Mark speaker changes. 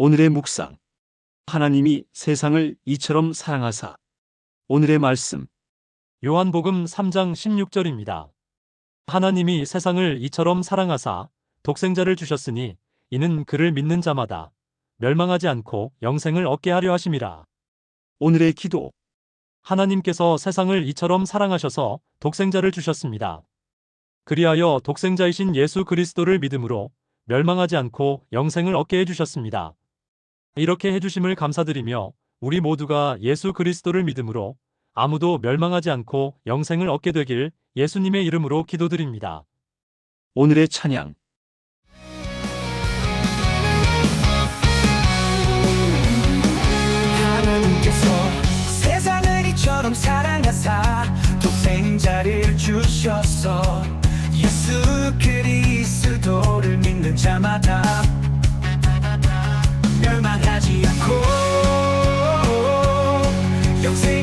Speaker 1: 오늘의 묵상. 하나님이 세상을 이처럼 사랑하사. 오늘의 말씀.
Speaker 2: 요한복음 3장 16절입니다. 하나님이 세상을 이처럼 사랑하사 독생자를 주셨으니 이는 그를 믿는 자마다 멸망하지 않고 영생을 얻게 하려 하심이라.
Speaker 1: 오늘의 기도.
Speaker 2: 하나님께서 세상을 이처럼 사랑하셔서 독생자를 주셨습니다. 그리하여 독생자이신 예수 그리스도를 믿음으로 멸망하지 않고 영생을 얻게 해주셨습니다. 이렇게 해주심을 감사드리며 우리 모두가 예수 그리스도를 믿음으로 아무도 멸망하지 않고 영생을 얻게 되길 예수님의 이름으로 기도드립니다.
Speaker 1: 오늘의 찬양 하나님께서 세상을 이처럼 사랑하사 독생자를 주셨어 有谁？